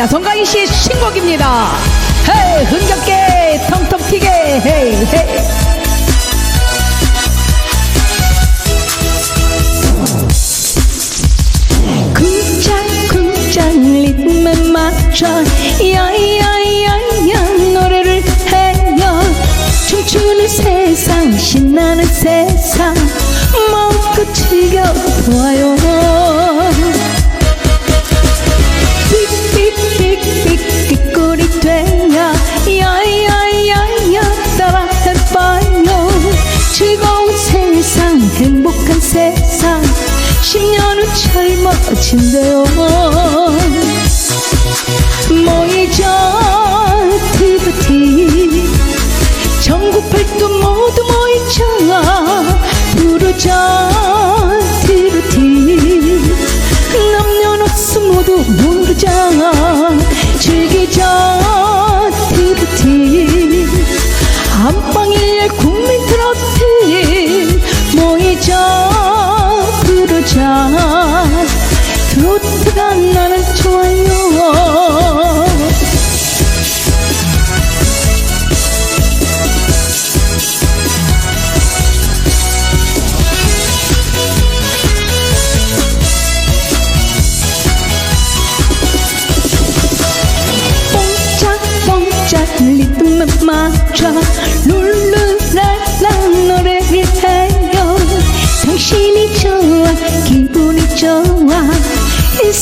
자, 송가인 씨의 신곡입니다. 헤이, 흥겹게, 텅텅 튀게, 헤이, 헤이. 리듬에 맞춰 야야야야 노래를 해요 춤추는 세상 신나는 세상 마음껏 즐겨보아요 10년 후 젊어진대요 모이자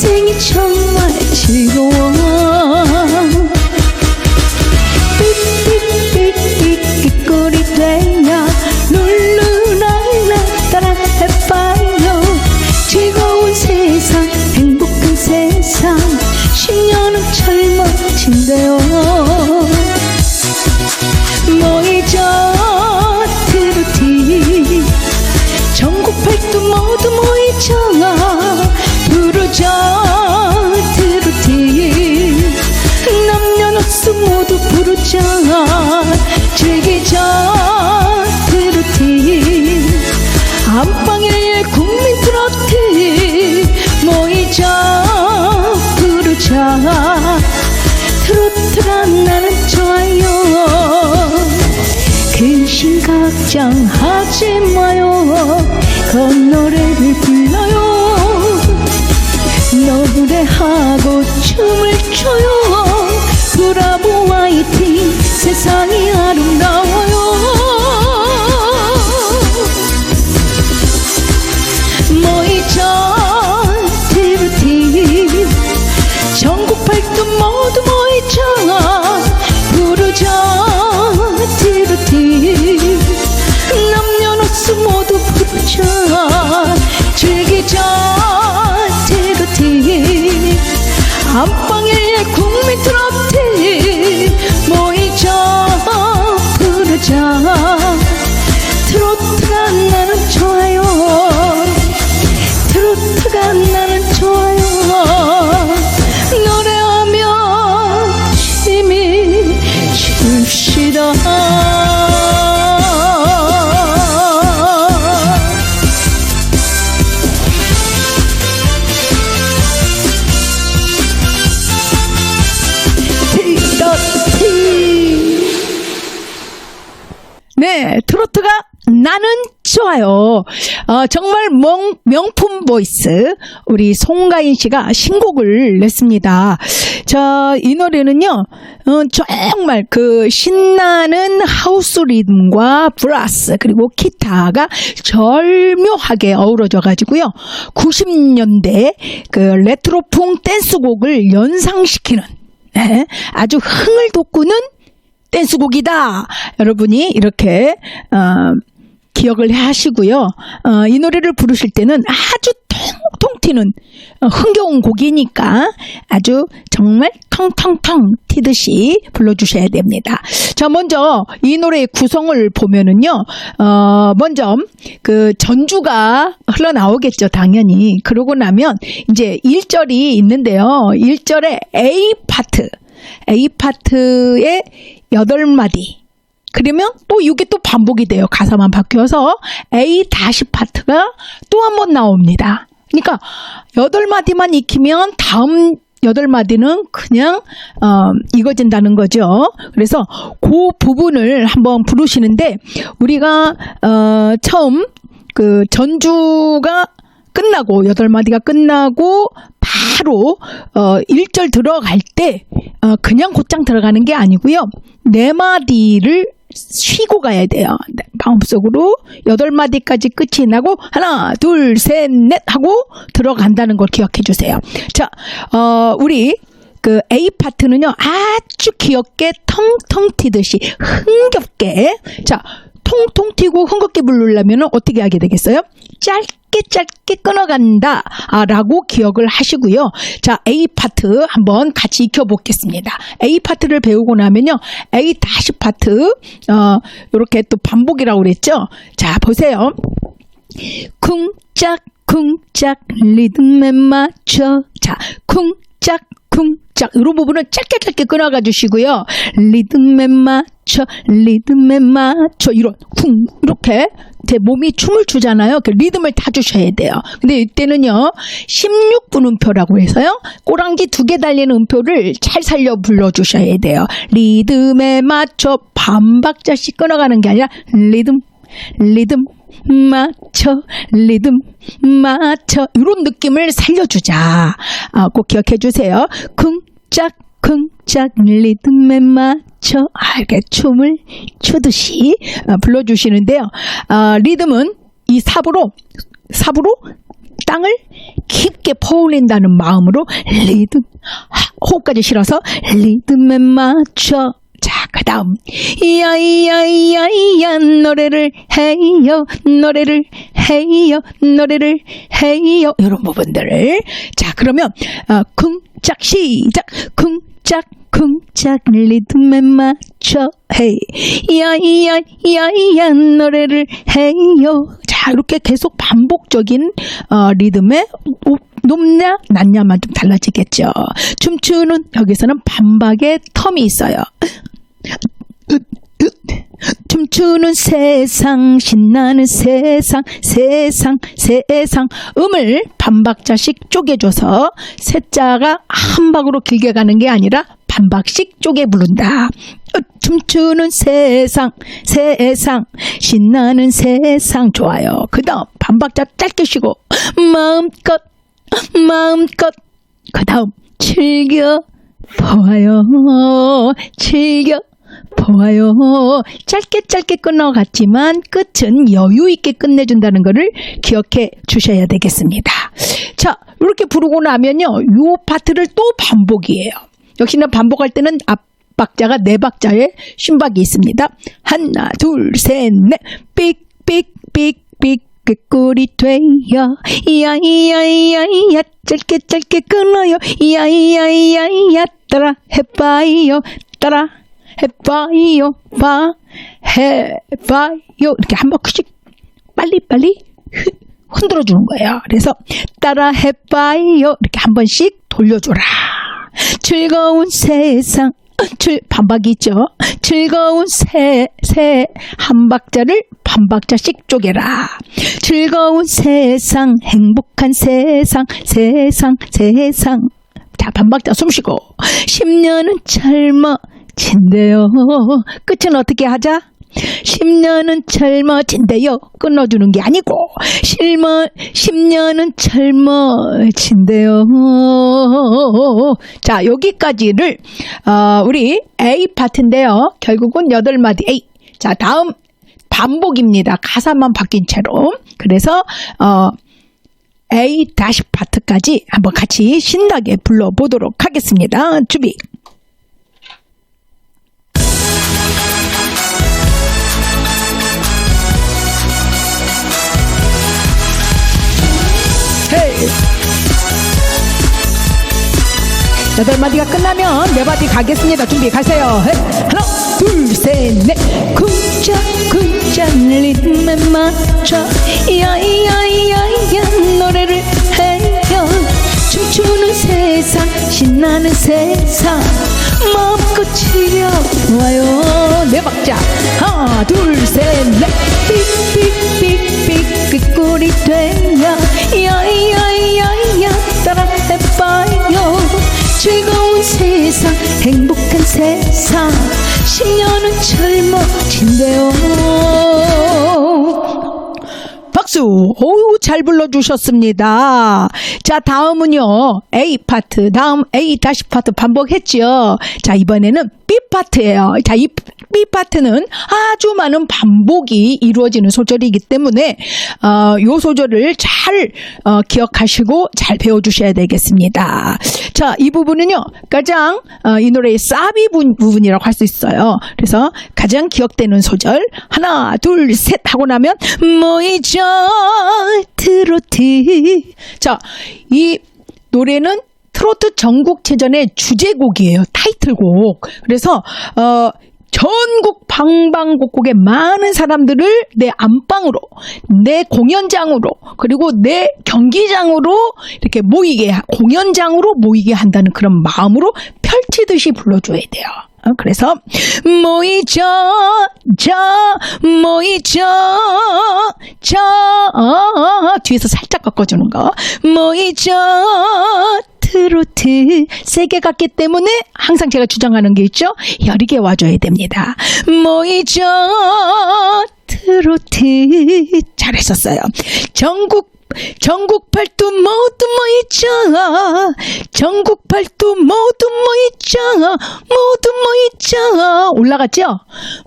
인생이 정말 즐거워 걱정하지 마요. 그 노래를 불러요. 노래하고 춤을 춰요. 브라보 화이팅. 세상이 아름다워 어, 정말 명, 명품 보이스 우리 송가인 씨가 신곡을 냈습니다. 자, 이 노래는요, 어, 정말 그 신나는 하우스 리듬과 브라스 그리고 기타가 절묘하게 어우러져 가지고요. 90년대 그 레트로풍 댄스곡을 연상시키는 네, 아주 흥을 돋구는 댄스곡이다. 여러분이 이렇게 어, 기억을 하시고요. 어, 이 노래를 부르실 때는 아주 통통 튀는 어, 흥겨운 곡이니까 아주 정말 텅텅텅 튀듯이 불러주셔야 됩니다. 자, 먼저 이 노래의 구성을 보면은요. 어, 먼저 그 전주가 흘러나오겠죠, 당연히. 그러고 나면 이제 1절이 있는데요. 1절에 A 파트. A 파트의 여덟 마디. 그러면 또 이게 또 반복이 돼요. 가사만 바뀌어서 A 다시 파트가 또 한 번 나옵니다. 그러니까 여덟 마디만 익히면 다음 여덟 마디는 그냥 어, 익어진다는 거죠. 그래서 그 부분을 한번 부르시는데 우리가 어, 처음 그 전주가 끝나고 여덟 마디가 끝나고 바로 어 1절 들어갈 때 어, 그냥 곧장 들어가는 게 아니고요. 네 마디를 쉬고 가야 돼요. 네, 마음속으로 여덟 마디까지 끝이 나고 하나, 둘, 셋, 넷 하고 들어간다는 걸 기억해 주세요. 자, 어 우리 그 A 파트는요 아주 귀엽게 텅텅 튀듯이 흥겹게 자 통통 튀고 흥겹게 부르려면 어떻게 하게 되겠어요? 짧게 짧게 끊어간다 아, 라고 기억을 하시고요. 자 A 파트 한번 같이 익혀보겠습니다. A 파트를 배우고 나면요 A 다시 파트 어 이렇게 또 반복이라고 그랬죠. 자 보세요. 쿵짝 쿵짝 리듬에 맞춰 자 쿵짝 쿵짝 이런 부분은 짧게 짧게 끊어가 주시고요. 리듬에 맞춰 리듬에 맞춰 이런 쿵 이렇게 제 몸이 춤을 추잖아요. 그 리듬을 다 주셔야 돼요. 근데 이때는요 16분 음표라고 해서요 꼬랑지 두 개 달리는 음표를 잘 살려 불러 주셔야 돼요. 리듬에 맞춰 반박자씩 끊어가는 게 아니라 리듬 리듬 맞춰 리듬 맞춰. 이런 느낌을 살려주자. 아, 꼭 기억해 주세요. 쿵짝 쿵짝 리듬에 맞춰. 아, 이렇게 춤을 추듯이 아, 불러주시는데요. 아, 리듬은 이 삽으로 삽으로 땅을 깊게 퍼올린다는 마음으로 리듬 하, 호흡까지 실어서 리듬에 맞춰 자, 그 다음. 이야 이야 이야 이야, 노래를 해요, 노래를 해요, 노래를 해요. 이런 부분들을. 자, 그러면, 어, 쿵짝, 시작. 쿵짝, 쿵짝, 리듬에 맞춰, 헤이. 이야 이야 이야 이야, 노래를 해요. 자, 이렇게 계속 반복적인, 어, 리듬에 높냐, 낮냐만 좀 달라지겠죠. 춤추는, 여기서는 반박의 텀이 있어요. 춤추는 세상 신나는 세상 세상 세상 음을 반박자씩 쪼개줘서 세자가 한 박으로 길게 가는 게 아니라 반박씩 쪼개 부른다. 춤추는 세상 세상 신나는 세상 좋아요. 그다음 반박자 짧게 쉬고 마음껏 마음껏 그다음 즐겨 보아요 즐겨 보아요. 짧게 짧게 끝나갔지만 끝은 여유 있게 끝내준다는 것을 기억해 주셔야 되겠습니다. 자, 이렇게 부르고 나면요. 요 파트를 또 반복이에요. 역시나 반복할 때는 앞 박자가 네 박자에 쉰박이 있습니다. 하나, 둘, 셋, 넷, 삑삑삑삑 꾀꼬리 돼요 이야이야이야이야 짧게 짧게 끊어요 이야이야이야이야 따라 해봐요 따라 해봐요, 봐, 해봐요. 이렇게 한 번씩 빨리빨리 흔들어 주는 거예요. 그래서 따라 해봐요. 이렇게 한 번씩 돌려줘라. 즐거운 세상. 출, 반박이죠. 즐거운 새, 새, 한 박자를 반박자씩 쪼개라. 즐거운 세상, 행복한 세상, 세상, 세상. 자, 반박자 숨 쉬고. 10년은 젊어, 진데요. 끝은 어떻게 하자? 10년은 젊어진대요. 끊어주는 게 아니고, 실머, 10년은 젊어진대요. 자, 여기까지를, 어, 우리 A 파트인데요. 결국은 8마디 A. 자, 다음 반복입니다. 가사만 바뀐 채로. 그래서, 어, A 다시 파트까지 한번 같이 신나게 불러보도록 하겠습니다. 준비. 여덟 마디가 끝나면 네 마디 가겠습니다. 준비 가세요. 하나, 둘, 셋, 넷. 쿵짝 쿵짝 리듬에 맞춰 야야야야 노래를 해요. 춤추는 세상 신나는 세상 마음껏 즐겨와요 네 박자 하나 둘 셋 넷 되는데요. 박수! 오우, 잘 불러주셨습니다. 자, 다음은요. A 파트. 다음 A 다시 파트 반복했지요. 자, 이번에는 파트예요. 자, 이 B 파트는 아주 많은 반복이 이루어지는 소절이기 때문에 어, 요 소절을 잘 어, 기억하시고 잘 배워주셔야 되겠습니다. 자, 이 부분은요 가장 어, 이 노래의 사비 부- 부분이라고 할 수 있어요. 그래서 가장 기억되는 소절 하나, 둘, 셋 하고 나면 모이죠 트로트. 자, 이 노래는 트로트 전국체전의 주제곡이에요. 타이틀곡. 그래서 어 전국 방방곡곡에 많은 사람들을 내 안방으로, 내 공연장으로, 그리고 내 경기장으로 이렇게 모이게, 하- 공연장으로 모이게 한다는 그런 마음으로 펼치듯이 불러줘야 돼요. 어, 그래서 모이죠, 저, 모이죠, 저, 어, 뒤에서 살짝 꺾어주는 거. 모이죠, 트로트 세게 갔기 때문에 항상 제가 주장하는 게 있죠. 여리게 와줘야 됩니다. 모이죠 트로트 잘하셨어요. 전국 전국 팔도 모두 모이죠. 전국 팔도 모두 모이죠. 모두 모이죠. 올라갔죠?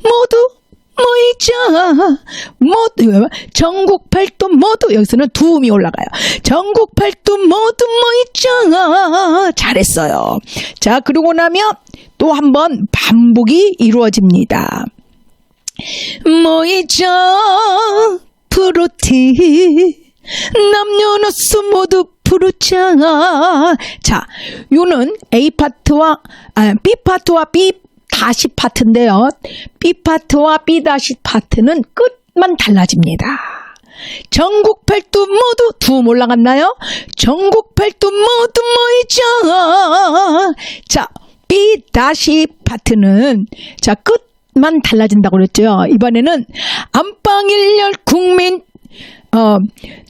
모두 모이죠. 모두 전국 팔도 모두 여기서는 두 음이 올라가요. 전국 팔도 모두 모이죠. 잘했어요. 자 그러고 나면 또 한 번 반복이 이루어집니다. 모이죠 프로트 남녀노소 모두 부르자 자 요는 A 파트와 아, B 파트와 B 다시 파트인데요 B 파트와 B 다시 파트는 끝만 달라집니다 전국 팔도 모두 두음 올라갔나요? 전국 팔도 모두 모이죠 자 B 다시 파트는 자 끝만 달라진다고 그랬죠. 이번에는 안방일열 국민 어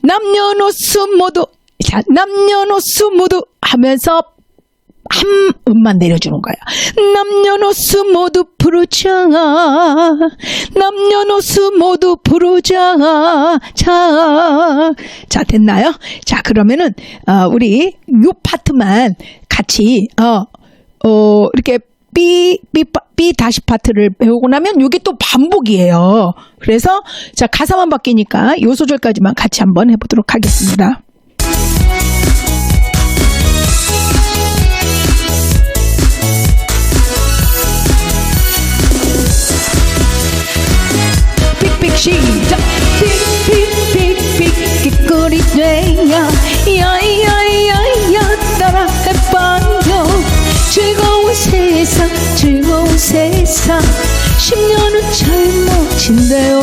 남녀노소 모두 자 남녀노소 모두 하면서 한 음만 내려주는 거예요. 남녀노소 모두 부르자. 남녀노소 모두 부르자. 자, 자 됐나요? 자 그러면은 어, 우리 요 파트만 같이 어, 어 이렇게 B, B, 파- B 다시 파트를 배우고 나면 이게 또 반복이에요. 그래서 자 가사만 바뀌니까 요 소절까지만 같이 한번 해보도록 하겠습니다. 시작. 삑삑삑삑 깃거리 돼야 야야야야 따라 해봐요 즐거운 세상 즐거운 세상 10년은 젊어진대요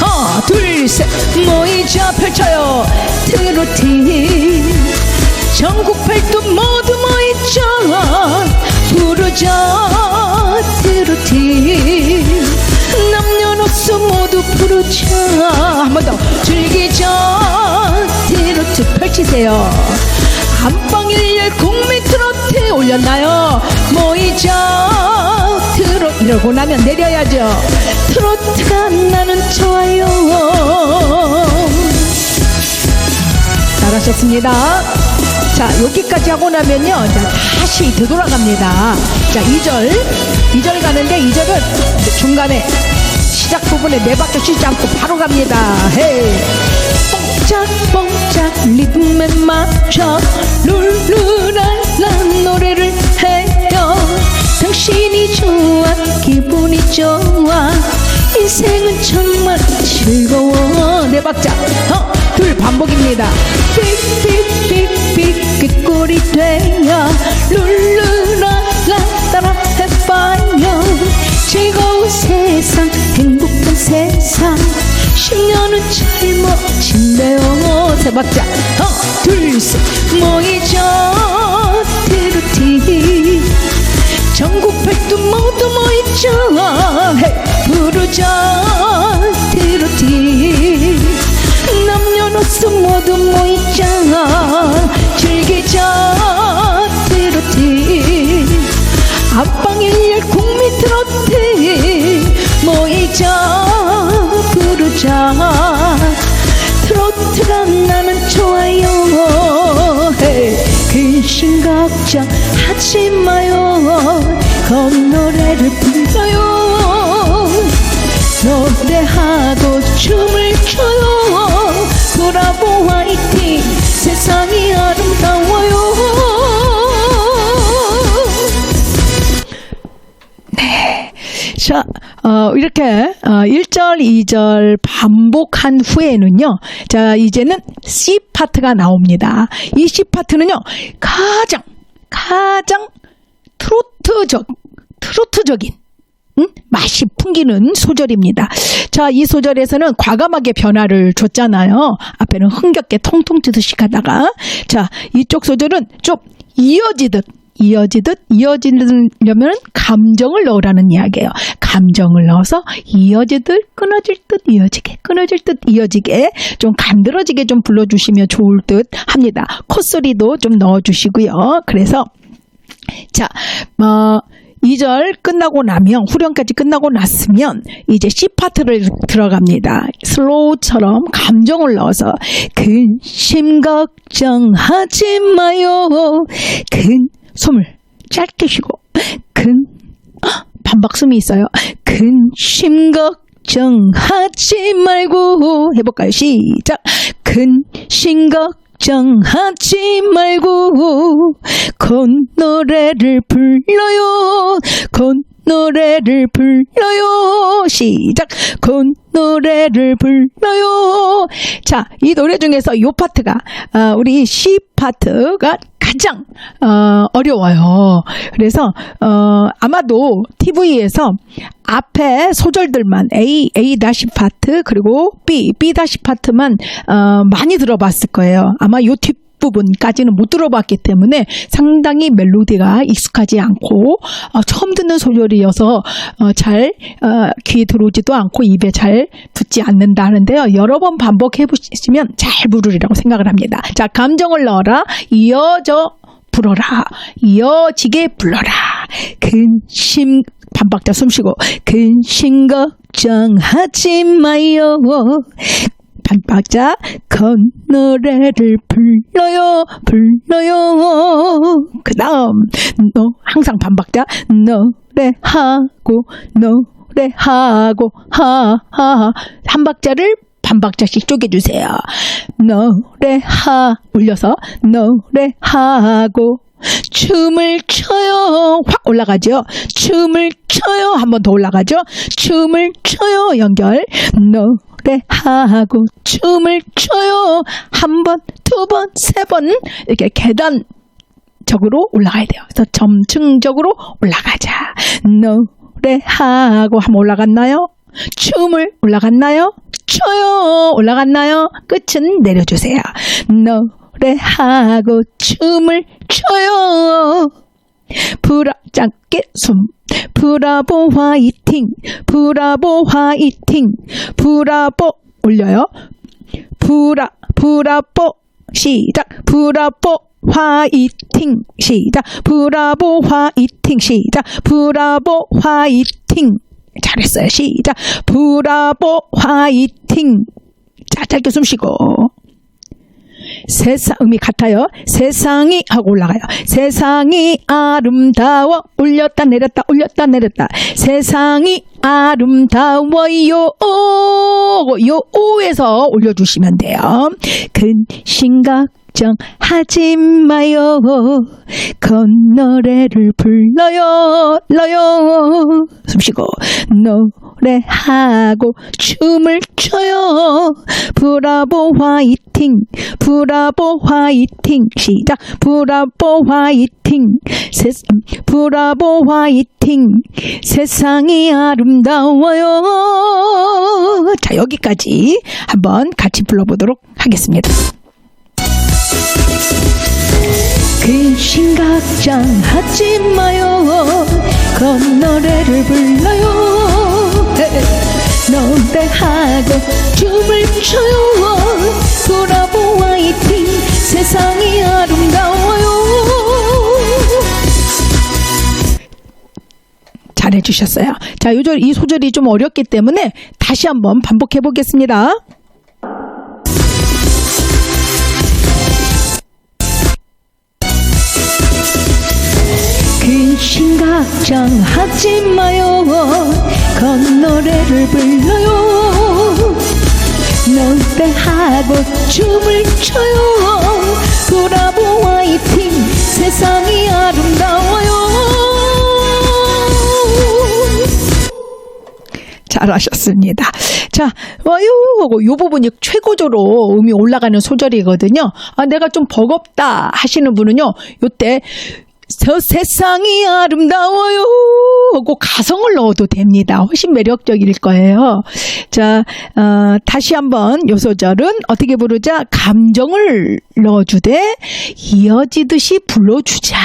하나 둘셋 모이자 펼쳐요 트로트 전국 팔도 모두 모이자 부르자 남녀노소 부르자 한번 더 즐기자 트로트 펼치세요 안방일열 국민 트로트 올렸나요 모이자 트로트 이러고 나면 내려야죠 트로트가 나는 좋아요 잘하셨습니다. 자, 여기까지 하고 나면요. 자, 다시 되돌아갑니다. 자, 2절. 2절 가는데 2절은 중간에 시작 부분에 네 박자 쉬지 않고 바로 갑니다. 뽕짝뽕짝 리듬에 맞춰 룰루랄라 노래를 해요. 당신이 좋아 기분이 좋아 인생은 정말 즐거워 네 박자 어, 둘 반복입니다 삑삑삑삑 끝골이 돼야 룰루 세상. 10년은 젊어진대요 세 박자 하나 둘셋. 모이죠 트로트 전국 백두 모두 모이자 헤이, 부르자 트로트 남녀노소 모두 모이자 즐기자 트로트 앞방일열 국민 트로트 모이자 부 이렇게 어, 1절, 2절 반복한 후에는요. 자, 이제는 C 파트가 나옵니다. 이 C 파트는요. 가장 가장 트로트적 트로트적인 음? 맛이 풍기는 소절입니다. 자, 이 소절에서는 과감하게 변화를 줬잖아요. 앞에는 흥겹게 통통 찌듯이 가다가 자, 이쪽 소절은 좀 이어지듯 이어지듯 이어지려면 감정을 넣으라는 이야기예요. 감정을 넣어서 이어지듯 끊어질 듯 이어지게 끊어질 듯 이어지게 좀 간드러지게 좀 불러주시면 좋을 듯 합니다. 콧소리도 좀 넣어주시고요. 그래서 자, 뭐 2절 끝나고 나면 후렴까지 끝나고 났으면 이제 C 파트를 들어갑니다. 슬로우처럼 감정을 넣어서 근심 걱정하지 마요. 근 숨을 짧게 쉬고 근 헉, 반박숨이 있어요. 근심 걱정하지 말고 해볼까요? 시작. 근심 걱정하지 말고 콧노래를 불러요. 콧 노래를 불러요. 시작. 콧노래를 불러요. 자, 이 노래 중에서 요 파트가 아, 우리 C 파트가 가장 어, 어려워요. 그래서 어, 아마도 TV에서 앞에 소절들만 A, A 다시 파트 그리고 B, B 다시 파트만 어, 많이 들어봤을 거예요. 아마 요 뒷 부분까지는 못 들어봤기 때문에 상당히 멜로디가 익숙하지 않고 어, 처음 듣는 소절이어서 어, 잘 어, 귀에 들어오지도 않고 입에 잘 붙지 않는다 하는데요. 여러 번 반복해 보시면 잘 부르리라고 생각을 합니다. 자, 감정을 넣어라. 이어져 불어라. 이어지게 불러라. 근심 반박자 숨쉬고 근심 걱정하지 마요. 반박자 콧노래를 불러요 불러요. 그 다음 너 항상 반박자 노래하고 노래하고 하하 한 박자를 반 박자씩 쪼개주세요. 노래하 올려서 노래하고. 춤을 춰요. 확 올라가죠? 춤을 춰요. 한 번 더 올라가죠? 춤을 춰요. 연결. 노 래하고 춤을 춰요. 한 번 두 번 세 번 이렇게 계단 적으로 올라가야 돼요. 그래서 점층적으로 올라가자. 노래하고 한번 올라갔나요? 춤을 올라갔나요? 춰요. 올라갔나요? 끝은 내려주세요. 노래하고 춤을 춰요. 브라 짧게 숨 브라보 화이팅 브라보 화이팅 브라보 올려요. 브라 브라보 시작. 브라보 화이팅 시작. 브라보 화이팅 시작. 브라보 화이팅. 잘했어요. 시작. 브라보 화이팅. 자 짧게 숨 쉬고 세상 음이 같아요. 세상이 하고 올라가요. 세상이 아름다워 올렸다 내렸다 올렸다 내렸다. 세상이 아름다워요. 요 오에서 올려주시면 돼요. 근심 걱정하지 마요. 콧노래를 불러요. 러요. 숨쉬고 노래하고 춤을 춰요. 브라보 화이팅 브라보 화이팅 시작 브라보 화이팅 세, 브라보 화이팅 세상이 아름다워요. 자 여기까지 한번 같이 불러보도록 하겠습니다. 근심 걱정하지 마요. 콧노래를 불러요. 노래하고 춤을 춰요. 브라보 화이팅 세상이 아름다워요. 잘해주셨어요. 자, 요절, 이 소절이 좀 어렵기 때문에 다시 한번 반복해 보겠습니다. 걱정하지 마요. 콧노래를 불러요. 노래하고 춤을 춰요. 브라보 화이팅. 세상이 아름다워요. 자 잘하셨습니다. 자, 와요, 요 부분이 최고조로 음이 올라가는 소절이거든요. 아, 내가 좀 버겁다 하시는 분은요, 요때 저 세상이 아름다워요 하고 가성을 넣어도 됩니다. 훨씬 매력적일 거예요. 자, 어, 다시 한번 요 소절은 어떻게 부르자? 감정을 넣어주되 이어지듯이 불러주자.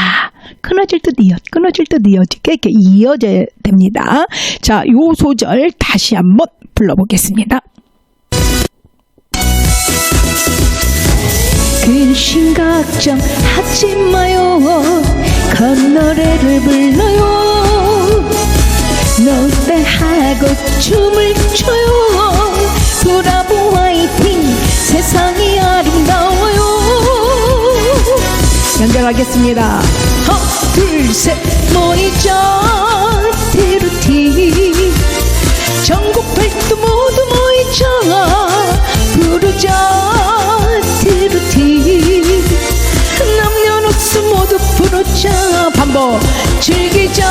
끊어질 듯 이어, 끊어질 듯 이어지게 이렇게 이어져야 됩니다. 자, 요 소절 다시 한번 불러보겠습니다. 근심 걱정 하지 마요. 건노래를 불러요. 노래하고 춤을 춰요. 브라보 화이팅 세상이 아름다워요. 연결하겠습니다. 하나 둘셋 모이자 티루티. 전국 팔도 모두 모이자 부르자. 티루티. 남녀노소 모두 부르자. 반복. 즐기자.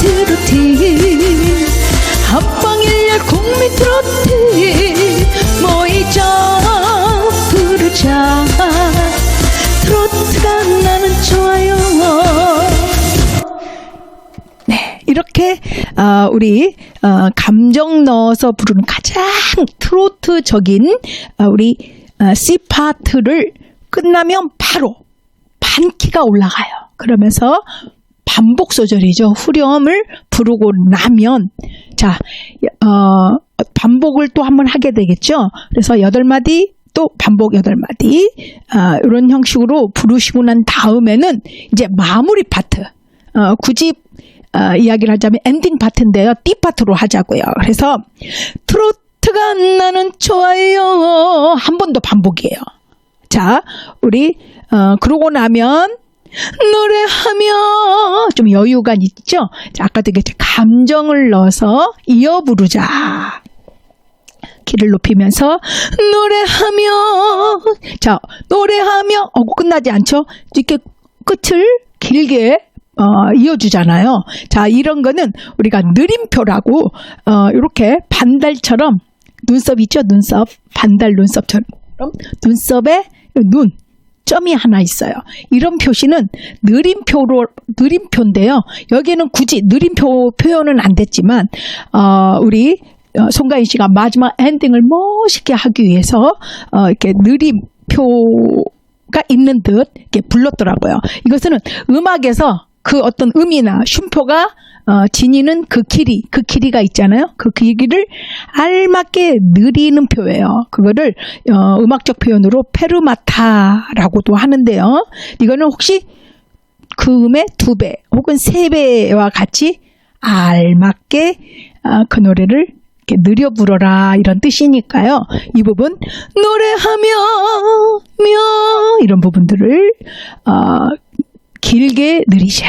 티루티. 한방일렬 국민 트로트 모이자. 부르자. 트로트가 나는 좋아요. 네, 이렇게 어, 우리 어, 감정 넣어서 부르는 가장 트로트적인 어, 우리 어, C 파트를 끝나면 바로 반키가 올라가요. 그러면서 반복 소절이죠. 후렴을 부르고 나면 자 어, 반복을 또 한 번 하게 되겠죠. 그래서 여덟 마디 또 반복 여덟 마디 아, 이런 형식으로 부르시고 난 다음에는 이제 마무리 파트 어, 굳이 어, 이야기를 하자면 엔딩 파트인데요. 띠 파트로 하자고요. 그래서 트로트가 나는 좋아요. 한 번 더 반복이에요. 자, 우리 어, 그러고 나면 노래하며 좀 여유가 있죠. 자, 아까도 얘기했죠. 감정을 넣어서 이어 부르자. 키를 높이면서 노래하며 자 노래하며 하고 끝나지 않죠 이렇게 끝을 길게 어, 이어주잖아요 자 이런 거는 우리가 느림표라고 어, 이렇게 반달처럼 눈썹 있죠 눈썹 반달 눈썹처럼 눈썹에 눈 점이 하나 있어요. 이런 표시는 느림표로 느림표인데요. 여기에는 굳이 느림표 표현은 안 됐지만 어, 우리 어, 송가인 씨가 마지막 엔딩을 멋있게 하기 위해서 어, 이렇게 느림표 가 있는 듯 이렇게 불렀더라고요. 이것은 음악에서 그 어떤 음이나 쉼표가 어, 지니는 그 길이, 그 길이가 있잖아요. 그 길이를 알맞게 느리는 표예요. 그거를 어, 음악적 표현으로 페르마타라고도 하는데요. 이거는 혹시 그 음의 두 배 혹은 세 배와 같이 알맞게 어, 그 노래를 이렇게 느려 불어라 이런 뜻이니까요. 이 부분 노래하며 며 이런 부분들을 어, 길게 느리자.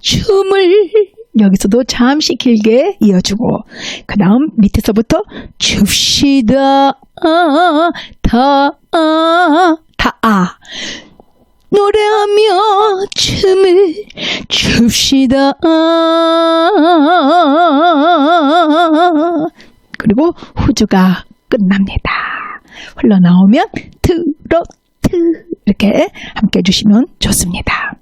춤을 여기서도 잠시 길게 이어주고 그 다음 밑에서부터 춥시다 아, 다, 아, 다, 아. 노래하며 춤을 춥시다 아. 그리고 후주가 끝납니다. 흘러나오면 트로트 이렇게 함께 해주시면 좋습니다.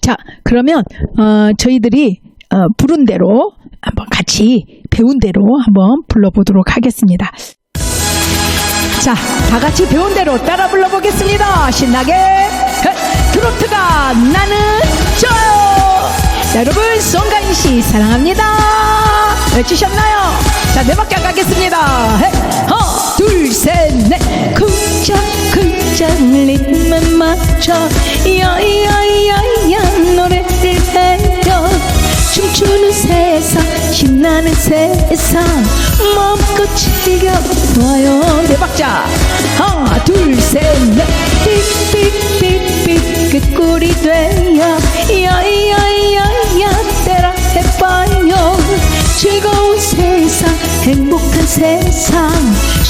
자, 그러면 어, 저희들이 어, 부른 대로 한번 같이 배운 대로 한번 불러보도록 하겠습니다. 자, 다 같이 배운 대로 따라 불러보겠습니다. 신나게 헤, 트로트가 나는. 자, 여러분 송가인 씨 사랑합니다. 외치셨나요? 자, 네 박자 가겠습니다. 헤, 하나, 둘, 셋, 넷. 쿵짝 쿵짝 리듬에 맞춰. 야야야야 노래를 해요. 춤추는 세상 신나는 세상. 마음껏 즐겨봐요. 네 박자. 하나 둘 셋 넷. 삑삑삑삑 그 꿀이 돼야 야야야야 때라 해봐요. 즐거운 세상 행복한 세상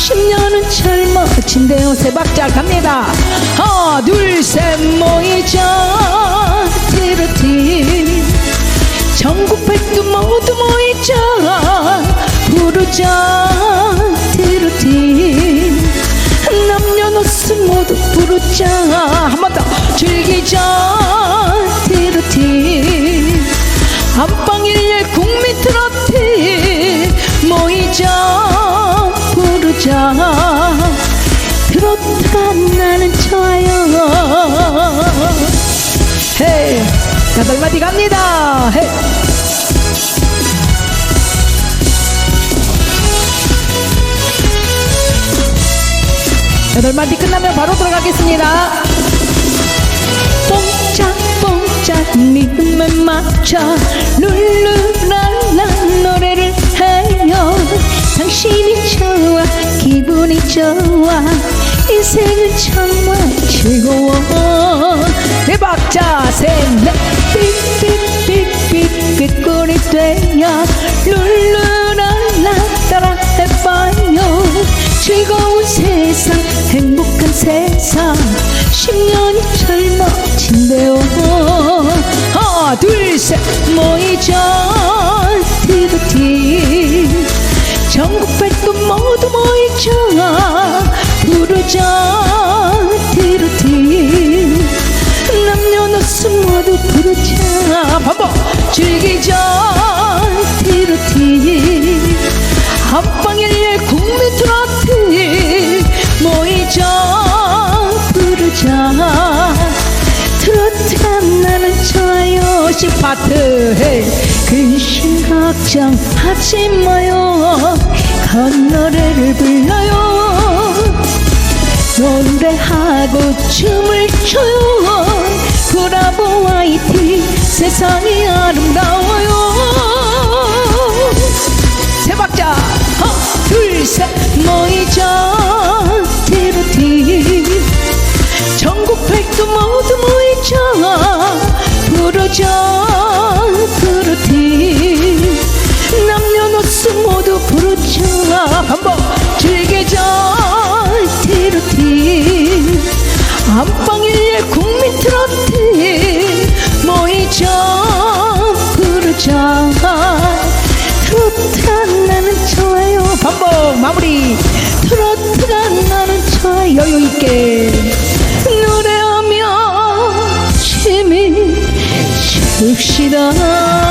10년은 젊어진대요 세 박자 갑니다. 하나 둘셋 모이자 티르티 전국 백두 모두 모이자 부르자 트로트 남녀노소 모두 부르자 한번 더 즐기자 트로트 안방일일 갑니다. 헤이 여덟 마디 끝나면 바로 들어가겠습니다. 뽕짝 뽕짝 리듬에 맞춰. 룰루랄라 노래를 해요 당신이 좋아 기분이 좋아. 인생은 정말 즐거워. 네박 자 셋 넷 삐삐삐삐삐 꼴이 돼야 룰루랄라 따라 해봐요 즐거운 세상 행복한 세상 10년이 젊어진대요 하나 둘 셋 모이자 티도티 즐기자 티로티 한방일일 국민 트로트 모이자 부르자. 트로트가 나는 좋아요. 시파트. 근심 걱정하지 마요. 겉노래를 불러요. 노래하고 춤을 춰요. 브라보 화이팅 세상이 아름다워요. 세 박자. 하나 둘셋. 모이자 티로티 전국 백도 모두 모이자 부르자 트로티 남녀노소 모두 부르자 반복 즐기자 트로티 안방 마무리. 트로트가 나는 좋아요 여유있게 노래하며 힘이 춥시다